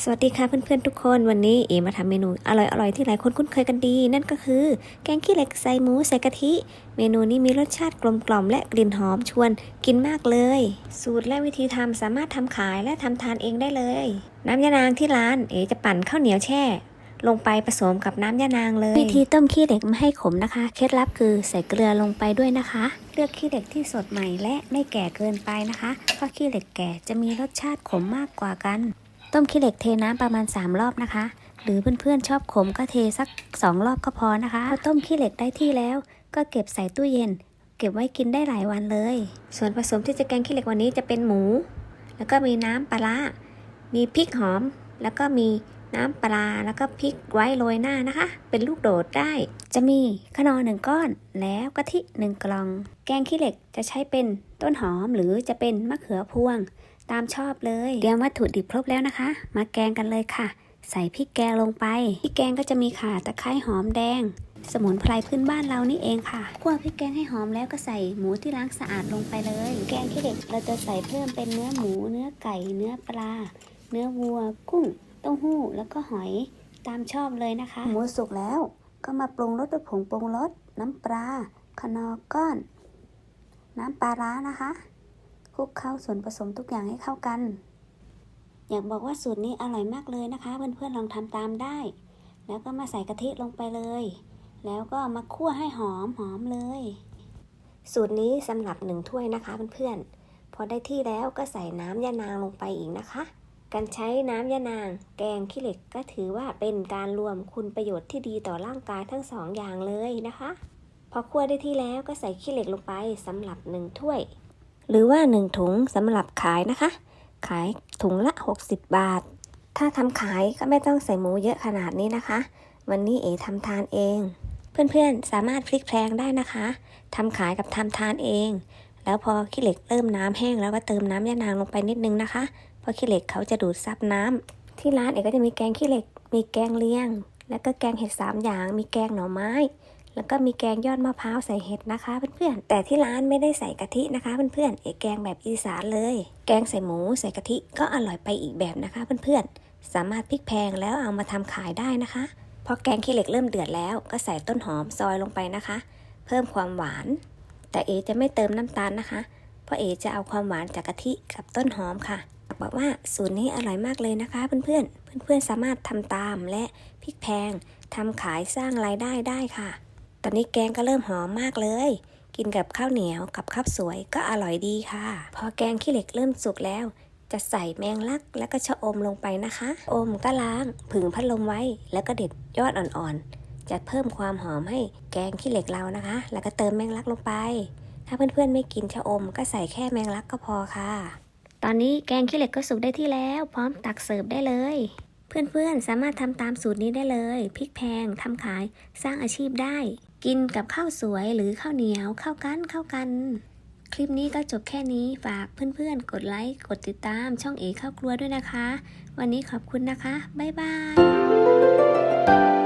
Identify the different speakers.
Speaker 1: สวัสดีค่ะเพื่อนๆทุกคนวันนี้เอมาทำเมนูอร่อยๆที่หลายคนคุ้นเคยกันดี นั่นก็คือ แกงขี้เหล็กใส่หมูใส่กะทิ เมนูนี้มีรสชาติกลมกล่อมและกลิ่นหอมชวนกินมากเลย สูตรและวิธีทำสามารถทำขายและทำทานเองได้เลย น้ำยานางที่ร้านเอจะปั่นข้าวเหนียวแช่ ลงไปผสมกับน้ำยานางเลย วิธีต้มขี้เหล็กไม่ให้ขมนะคะ เคล็ดลับคือใส่เกลือลงไปด้วยนะคะ เลือกขี้เหล็กที่สดใหม่และไม่แก่เกินไปนะคะเพราะขี้เหล็กแก่จะมีรสชาติขมมากกว่ากัน ต้มขี้เหล็กเทน้ำประมาณ 3 รอบนะคะ หรือเพื่อนๆชอบขมก็เทสัก 2 รอบก็พอนะคะพอต้มขี้เหล็กได้ที่แล้ว ก็เก็บใส่ตู้เย็น เก็บไว้กินได้หลายวันเลย ส่วนผสมที่จะแกงขี้เหล็กวันนี้จะเป็นหมู แล้วก็มีน้ำปลาร้ามีพริกหอม แล้วก็มีน้ำปลาแล้วก็พริกไว้โรยหน้านะคะ เป็นลูกโดดได้ จะมีขนอหนึ่งก้อนแล้วกะทิหนึ่งกล่อง แกงขี้เหล็กจะใช้เป็นต้นหอมหรือจะเป็นมะเขือพวง ตามชอบเลย เตรียมวัตถุดิบครบแล้วนะคะ มาแกงกันเลยค่ะ ใส่พริกแกงลงไปพริกแกงก็จะมีข่าตะไคร้หอมแดง สมุนไพรพื้นบ้านเรานี่เองค่ะคั่วพริกแกงให้หอมแล้วก็ใส่หมูที่ล้างสะอาดลงไปเลย แกงขี้เหล็กเราจะใส่เพิ่มเป็นเนื้อหมู เนื้อไก่ เนื้อปลา เนื้อวัว กุ้งเต้าหู้แล้วก็หอยตามชอบเลยนะคะ หมูสุกแล้วก็มาปรุงรสด้วยผงปรุงรสน้ำปลาขนอก้อน น้ำปลาร้านะคะ คลุกเข้าส่วนผสมทุกอย่างให้เข้ากัน อยากบอกว่าสูตรนี้อร่อยมากเลยนะคะ เพื่อนๆลองทำตามได้ แล้วก็มาใส่กะทิลงไปเลย แล้วก็มาคั่วให้หอมหอมเลย สูตรนี้สำหรับหนึ่งถ้วยนะคะเพื่อนๆพอได้ที่แล้วก็ใส่น้ำยานางลงไปอีกนะคะ การใช้น้ำยานาง แกงขี้เหล็กก็ถือว่าเป็นการรวมคุณประโยชน์ที่ดีต่อร่างกายทั้งสองอย่างเลยนะคะพอคั่วได้ที่แล้วก็ใส่ขี้เหล็กลงไปสำหรับหนึ่งถ้วย หรือว่า 1 ถุงสำหรับขายนะคะ ขายถุงละ 60 บาท ถ้าทำขายก็ไม่ต้องใส่หมูเยอะขนาดนี้นะคะ วันนี้เอ๋ทำทานเอง เพื่อนๆสามารถพลิกแพลงได้นะคะทำขายกับทำทานเอง แล้วพอขี้เหล็กเริ่มน้ำแห้งแล้วก็เติมน้ำยานางลงไปนิดนึงนะคะ เพราะขี้เหล็กเขาจะดูดซับน้ำที่ร้านเอ๋ก็จะมีแกงขี้เหล็ก มีแกงเลียง แล้วก็แกงเห็ดสามอย่าง มีแกงหน่อไม้ แล้วก็มีแกงยอดมะพร้าวใส่เห็ดนะคะเพื่อนๆแต่ที่ร้านไม่ได้ใส่กะทินะคะเพื่อนๆเอกแกงแบบอีสานเลย แกงใส่หมูใส่กะทิก็อร่อยไปอีกแบบนะคะเพื่อนๆสามารถพลิกแพงแล้วเอามาทำขายได้นะคะพอแกงขี้เหล็กเริ่มเดือดแล้วก็ใส่ต้นหอมซอยลงไปนะคะ เพิ่มความหวาน แต่เอจะไม่เติมน้ำตาลนะคะ เพราะเอจะเอาความหวานจากกะทิกับต้นหอมค่ะบอกว่าสูตรนี้อร่อยมากเลยนะคะ เพื่อนๆเพื่อนๆสามารถทำตามและพลิกแพงทำขายสร้างรายได้ได้ค่ะ ตอนนี้แกงก็เริ่มหอมมากเลย กินกับข้าวเหนียวกับข้าวสวยก็อร่อยดีค่ะ พอแกงขี้เหล็กเริ่มสุกแล้ว จะใส่แมงลักแล้วก็ชะอมลงไปนะคะ อมก็ล้างผึ่งพัดลมไว้ แล้วก็เด็ดยอดอ่อนๆ จะเพิ่มความหอมให้แกงขี้เหล็กเรานะคะ แล้วก็เติมแมงลักลงไป ถ้าเพื่อนๆไม่กินชะอมก็ใส่แค่แมงลักก็พอค่ะ ตอนนี้แกงขี้เหล็กก็สุกได้ที่แล้ว พร้อมตักเสิร์ฟได้เลยเพื่อนๆ สามารถทำตามสูตรนี้ได้เลย พริกแพงทำขาย สร้างอาชีพได้ กินกับข้าวสวยหรือข้าวเหนียวเข้ากันเข้ากัน คลิปนี้ก็จบแค่นี้ฝากเพื่อนๆ กดไลค์ กดติดตามช่องเอข้าวครัวด้วยนะคะ วันนี้ขอบคุณนะคะ บ๊ายบาย